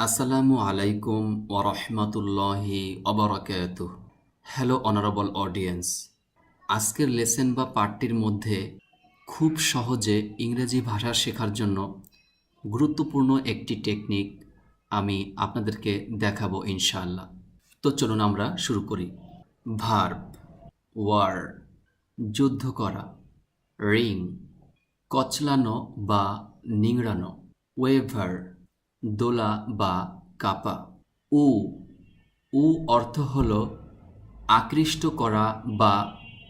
আসসালামু আলাইকুম ওরহমতুল্লাহি অবরাকাত হ্যালো অনারেবল অডিয়েন্স আজকের লেসেন বা পাঠটির মধ্যে খুব সহজে ইংরেজি ভাষা শেখার জন্য গুরুত্বপূর্ণ একটি টেকনিক আমি আপনাদেরকে দেখাবো ইনশাআল্লাহ। তো চলুন আমরা শুরু করি। ভার্ব ওয়ার যুদ্ধ করা। রিং কচলানো বা নিংড়ানো। ওয়েভার দোলা বা কাপা। উ উ অর্থ হল আকৃষ্ট করা বা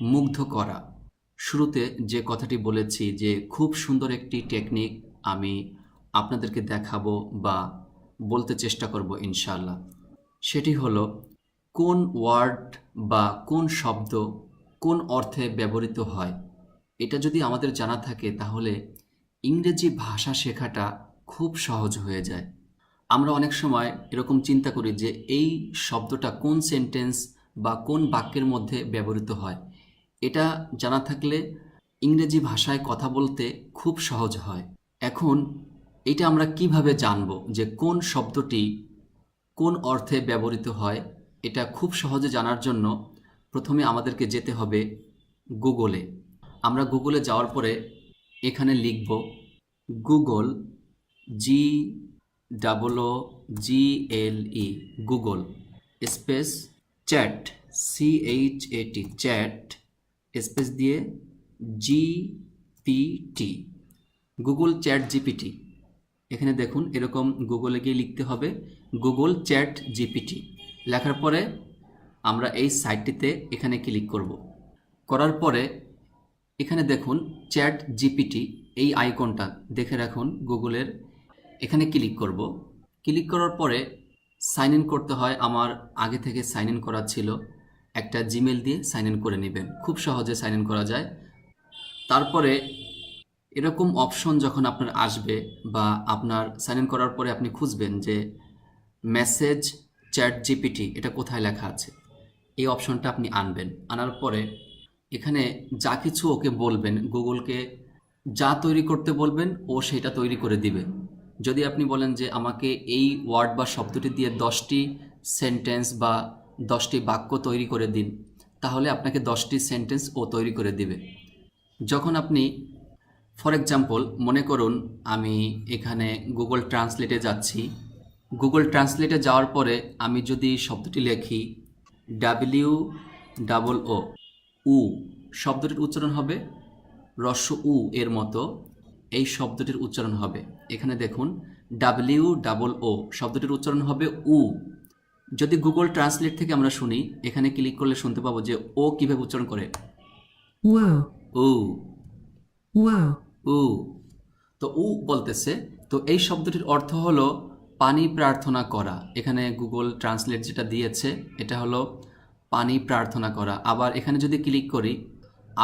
মুগ্ধ করা। শুরুতে যে কথাটি বলেছি যে খুব সুন্দর একটি টেকনিক আমি আপনাদেরকে দেখাবো বা বলতে চেষ্টা করব ইনশাল্লাহ সেটি হলো কোন ওয়ার্ড বা কোন শব্দ কোন অর্থে ব্যবহৃত হয়, এটা যদি আমাদের জানা থাকে তাহলে ইংরেজি ভাষা শেখাটা খুব সহজ হয়ে যায়। আমরা অনেক সময় এরকম চিন্তা করি যে, এই শব্দটা কোন সেন্টেন্স বা কোন বাক্যের মধ্যে ব্যবহৃত হয়? এটা জানা থাকলে ইংরেজি ভাষায় কথা বলতে খুব সহজ হয়। এখন এটা আমরা কীভাবে জানব যে কোন শব্দটি কোন অর্থে ব্যবহৃত হয়? এটা খুব সহজে জানার জন্য প্রথমে আমাদেরকে যেতে হবে গুগলে। আমরা গুগলে যাওয়ার পরে এখানে লিখব, Google G double O G L E Google space chat C H A T chat space দিয়ে G P T Google chat GPT এখানে দেখুন, এরকম গুগলে গিয়ে লিখতে হবে গুগল চ্যাট জিপিটি লেখার পরে আমরা এই সাইটটিতে এখানে ক্লিক করব। করার পরে এখানে দেখুন চ্যাট জিপিটি এই আইকনটা দেখে রাখুন গুগলের এখানে ক্লিক করব। ক্লিক করার পরে সাইন ইন করতে হয়। আমার আগে থেকে সাইন ইন করা ছিল। একটা জিমেল দিয়ে সাইন ইন করে নেবেন। খুব সহজে সাইন ইন করা যায়। তারপরে এরকম অপশন যখন আপনার আসবে বা আপনার সাইন ইন করার পরে আপনি খুঁজবেন যে মেসেজ চ্যাট জিপিটি এটা কোথায় লেখা আছে? এই অপশনটা আপনি আনবেন। আনার পরে এখানে যা কিছু ওকে বলবেন, গুগলকে যা তৈরি করতে বলবেন, ও সেটা তৈরি করে দিবে। যদি আপনি বলেন যে আমাকে এই ওয়ার্ড বা শব্দটি দিয়ে দশটি সেন্টেন্স বা দশটি বাক্য তৈরি করে দিন, তাহলে আপনাকে দশটি সেন্টেন্স ও তৈরি করে দিবে। যখন আপনি, ফর এক্সাম্পল, মনে করুন আমি এখানে গুগল ট্রান্সলেটে যাচ্ছি। গুগল ট্রান্সলেটে যাওয়ার পরে আমি যদি শব্দটি লেখি, ডাব্লিউ ডাবল ও, উ, শব্দটির উচ্চারণ হবে রস্য উ এর মতো। এই শব্দটির উচ্চারণ হবে। এখানে দেখুন ডাব্লিউ ডাবল ও শব্দটির উচ্চারণ হবে উ। যদি গুগল ট্রান্সলেট থেকে আমরা শুনি এখানে ক্লিক করলে শুনতে পাবো যে ও কীভাবে উচ্চারণ করে। wow, উ। তো উ বলতেছে তো এই শব্দটির অর্থ হলো পানি প্রার্থনা করা। এখানে গুগল ট্রান্সলেট যেটা দিয়েছে এটা হলো পানি প্রার্থনা করা। আবার এখানে যদি ক্লিক করি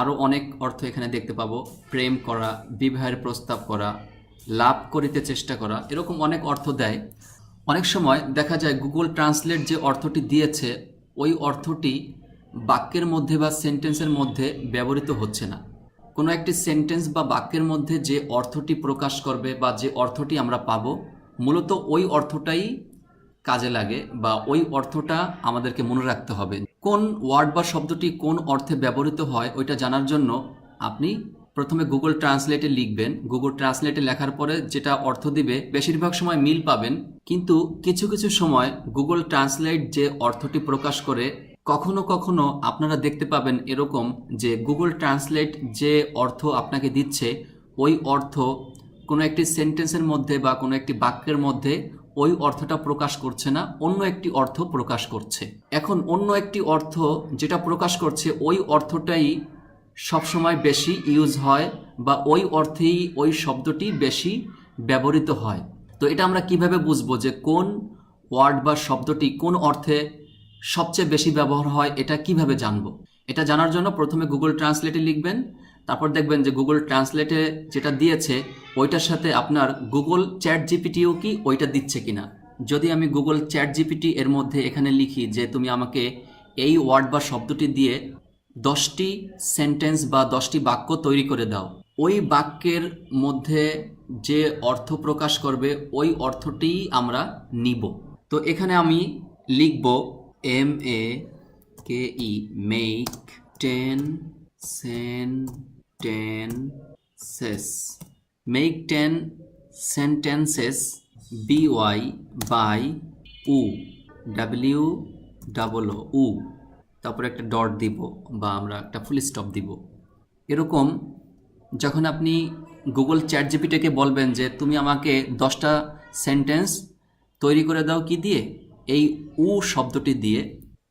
আরও অনেক অর্থ এখানে দেখতে পাবো। প্রেম করা, বিবাহের প্রস্তাব করা, লাভ করিতে চেষ্টা করা, এরকম অনেক অর্থ দেয়। অনেক সময় দেখা যায় গুগল ট্রান্সলেট যে অর্থটি দিয়েছে, ওই অর্থটি বাক্যের মধ্যে বা সেন্টেন্সের মধ্যে ব্যবহৃত হচ্ছে না। কোনো একটি সেন্টেন্স বা বাক্যের মধ্যে যে অর্থটি প্রকাশ করবে বা যে অর্থটি আমরা পাবো, মূলত ওই অর্থটাই কাজে লাগে বা ওই অর্থটা আমাদেরকে মনে রাখতে হবে। কোন ওয়ার্ড বা শব্দটি কোন অর্থে ব্যবহৃত হয় ওইটা জানার জন্য আপনি প্রথমে গুগল ট্রান্সলেটে লিখবেন। গুগল ট্রান্সলেটে লেখার পরে যেটা অর্থ দিবে, বেশিরভাগ সময় মিল পাবেন। কিন্তু কিছু কিছু সময় গুগল ট্রান্সলেট যে অর্থটি প্রকাশ করে, কখনো কখনো আপনারা দেখতে পাবেন এরকম যে গুগল ট্রান্সলেট যে অর্থ আপনাকে দিচ্ছে, ওই অর্থ কোনো একটি সেন্টেন্সের মধ্যে বা কোনো একটি বাক্যের মধ্যে ওই অর্থটা প্রকাশ করছে না, অন্য একটি অর্থ প্রকাশ করছে। এখন অন্য একটি অর্থ যেটা প্রকাশ করছে, ওই অর্থটাই সবসময় বেশি ইউজ হয় বা ওই অর্থেই ওই শব্দটি বেশি ব্যবহৃত হয়। তো এটা আমরা কীভাবে বুঝব যে কোন ওয়ার্ড বা শব্দটি কোন অর্থে সবচেয়ে বেশি ব্যবহার হয়, এটা কীভাবে জানব? এটা জানার জন্য প্রথমে গুগল ট্রান্সলেটে লিখবেন। তারপর দেখবেন যে গুগল ট্রান্সলেটে যেটা দিয়েছে, ওইটার সাথে আপনার গুগল চ্যাট জিপিটিও কি ওইটা দিচ্ছে কিনা। যদি আমি গুগল চ্যাট জিপিটি এর মধ্যে এখানে লিখি যে তুমি আমাকে এই ওয়ার্ড বা শব্দটি দিয়ে দশটি সেন্টেন্স বা দশটি বাক্য তৈরি করে দাও। ওই বাক্যের মধ্যে যে অর্থ প্রকাশ করবে, ওই অর্থটিই আমরা নিব। তো এখানে আমি লিখব M A K E make ten sen make ten sentences B Y by u W double U তারপরে একটা ডট দিব বা আমরা একটা ফুল স্টপ দিব। এরকম যখন আপনি গুগল চ্যাট জিপিটাকে বলবেন যে, তুমি আমাকে দশটা সেন্টেন্স তৈরি করে দাও কি দিয়ে? এই উ শব্দটি দিয়ে,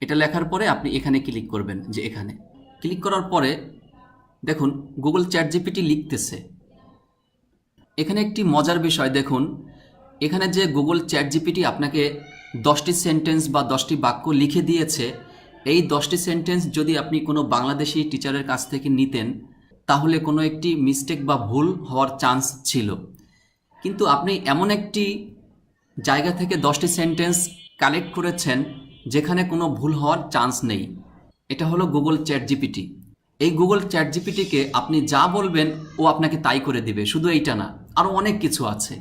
এটা লেখার পরে আপনি এখানে ক্লিক করবেন যে এখানে। ক্লিক করার পরে দেখুন গুগল চ্যাট জিপিটি লিখতেছে। এখানে একটি মজার বিষয় দেখুন। এখানে যে গুগল চ্যাট জিপিটি আপনাকে দশটি সেন্টেন্স বা দশটি বাক্য লিখে দিয়েছে, এই দশটি সেন্টেন্স যদি আপনি কোনো বাংলাদেশি টিচারের কাছ থেকে নিতেন, তাহলে কোনো একটি মিস্টেক বা ভুল হওয়ার চান্স ছিল। কিন্তু আপনি এমন একটি জায়গা থেকে দশটি সেন্টেন্স কালেক্ট করেছেন, যেখানে কোনো ভুল হওয়ার চান্স নেই। এটা হলো গুগল চ্যাট জিপিটি এই গুগল চ্যাট জিপিটিকে আপনি যা বলবেন, ও আপনাকে তাই করে দিবে। শুধু এইটা না আরও অনেক কিছু আছে।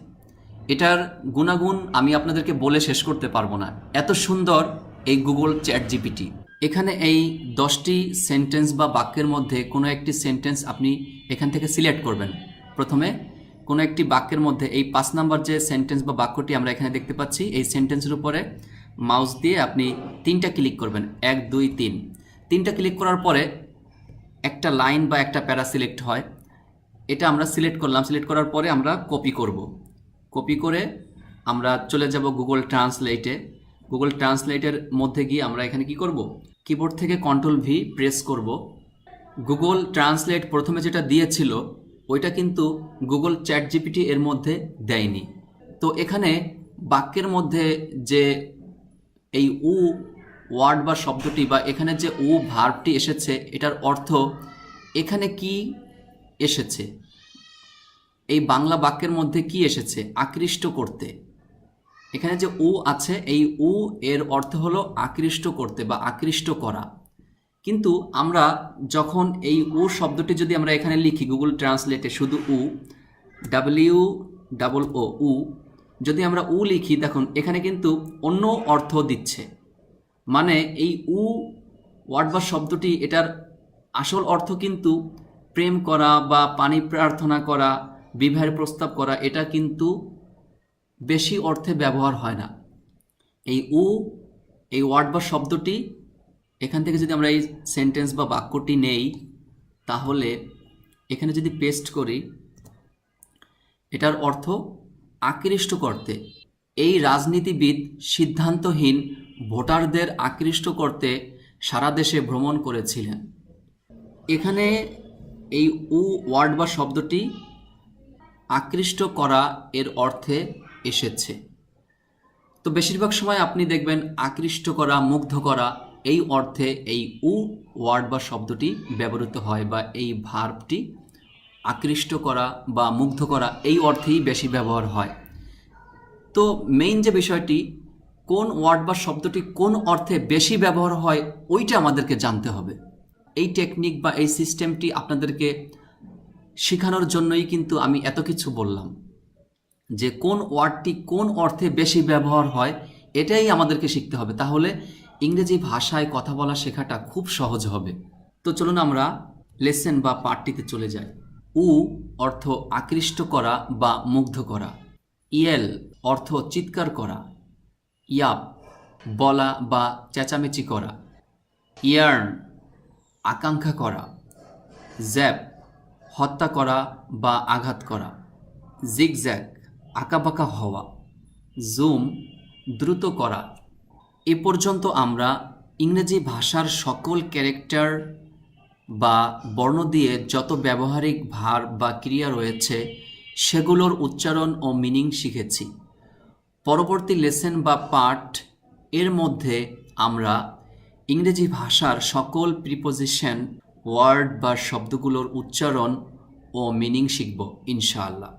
এটার গুণাগুণ আমি আপনাদেরকে বলে শেষ করতে পারব না। এত সুন্দর এই গুগল চ্যাট জিপিটি এখানে এই দশটি সেন্টেন্স বা বাক্যের মধ্যে কোনো একটি সেন্টেন্স আপনি এখান থেকে সিলেক্ট করবেন। প্রথমে, কোনো একটি বাক্যের মধ্যে এই পাঁচ নাম্বার যে সেন্টেন্স বা বাক্যটি আমরা এখানে দেখতে পাচ্ছি, এই সেন্টেন্সের উপরে মাউস দিয়ে আপনি তিনটা ক্লিক করবেন। এক, দুই, তিন। তিনটা ক্লিক করার পরে একটা লাইন বা একটা প্যারা সিলেক্ট হয়। এটা আমরা সিলেক্ট করলাম। সিলেক্ট করার পরে আমরা কপি করব। কপি করে আমরা চলে যাব গুগল ট্রান্সলেটে গুগল ট্রান্সলেটের মধ্যে গিয়ে আমরা এখানে কি করব? কিবোর্ড থেকে কন্ট্রোল ভি প্রেস করব। গুগল ট্রান্সলেট প্রথমে যেটা দিয়েছিল, ওইটা কিন্তু গুগল চ্যাট জিপিটি এর মধ্যে দেয়নি। তো এখানে বাক্যের মধ্যে যে এই উ ওয়ার্ড বা শব্দটি বা এখানে যে উ ভার্বটি এসেছে, এটার অর্থ এখানে কি এসেছে? এই বাংলা বাক্যের মধ্যে কি এসেছে? আকৃষ্ট করতে। এখানে যে উ আছে, এই উ এর অর্থ হলো আকৃষ্ট করতে বা আকৃষ্ট করা। কিন্তু আমরা যখন এই উ শব্দটি যদি আমরা এখানে লিখি গুগল ট্রান্সলেটে শুধু উ ডাব্লিউ ডাবল ও উ যদি আমরা উ লিখি, দেখুন, এখানে কিন্তু অন্য অর্থ দিচ্ছে। মানে এই উ ওয়ার্ড বা শব্দটি এটার আসল অর্থ কিন্তু প্রেম করা বা পানি প্রার্থনা করা, বিবাহের প্রস্তাব করা, এটা কিন্তু বেশি অর্থে ব্যবহার হয় না। এই উ, এই ওয়ার্ড বা শব্দটি এখান থেকে যদি আমরা এই সেন্টেন্স বা বাক্যটি নেই, তাহলে এখানে যদি পেস্ট করি, এটার অর্থ আকৃষ্ট করতে এই রাজনীতিবিদ সিদ্ধান্তহীন ভোটারদের আকৃষ্ট করতে সারা দেশে ভ্রমণ করেছিলেন। এখানে এই উ ওয়ার্ড বা শব্দটি আকৃষ্ট করা এর অর্থে এসেছে। তো বেশিরভাগ সময় আপনি দেখবেন আকৃষ্ট করা, মুগ্ধ করা এই অর্থে এই উ ওয়ার্ড বা শব্দটি ব্যবহৃত হয় বা এই ভার্বটি আকৃষ্ট করা বা মুগ্ধ করা এই অর্থেই বেশি ব্যবহার হয়। তো মেইন যে বিষয়টি কোন ওয়ার্ড বা শব্দটি কোন অর্থে বেশি ব্যবহার হয়, ওইটা আমাদেরকে জানতে হবে। এই টেকনিক বা এই সিস্টেমটি আপনাদেরকে শেখানোর জন্যই কিন্তু আমি এত কিছু বললাম। যে কোন ওয়ার্ডটি কোন অর্থে বেশি ব্যবহার হয়, এটাই আমাদেরকে শিখতে হবে। তাহলে ইংরেজি ভাষায় কথা বলা শেখাটা খুব সহজ হবে। তো চলুন আমরা লেসেন বা পাঠটিতে চলে যাই। উ অর্থ আকৃষ্ট করা বা মুগ্ধ করা। ইয়েল অর্থ চিৎকার করা। ইয়াপ বলা বা চেঁচামেচি করা। ইয়ার্ন, আকাঙ্ক্ষা করা। জ্যাপ, হত্যা করা বা আঘাত করা। জিগজ্যাগ, আঁকাবাঁকা হওয়া। জুম, দ্রুত করা। এ পর্যন্ত আমরা ইংরেজি ভাষার সকল ক্যারেক্টার বা বর্ণ দিয়ে যত ব্যবহারিক ভার বা ক্রিয়া রয়েছে, সেগুলোর উচ্চারণ ও মিনিং শিখেছি। পরবর্তী লেসেন বা পার্ট এর মধ্যে আমরা ইংরেজি ভাষার সকল প্রিপোজিশন ওয়ার্ড বা শব্দগুলোর উচ্চারণ ও মিনিং শিখব, ইনশাআল্লাহ।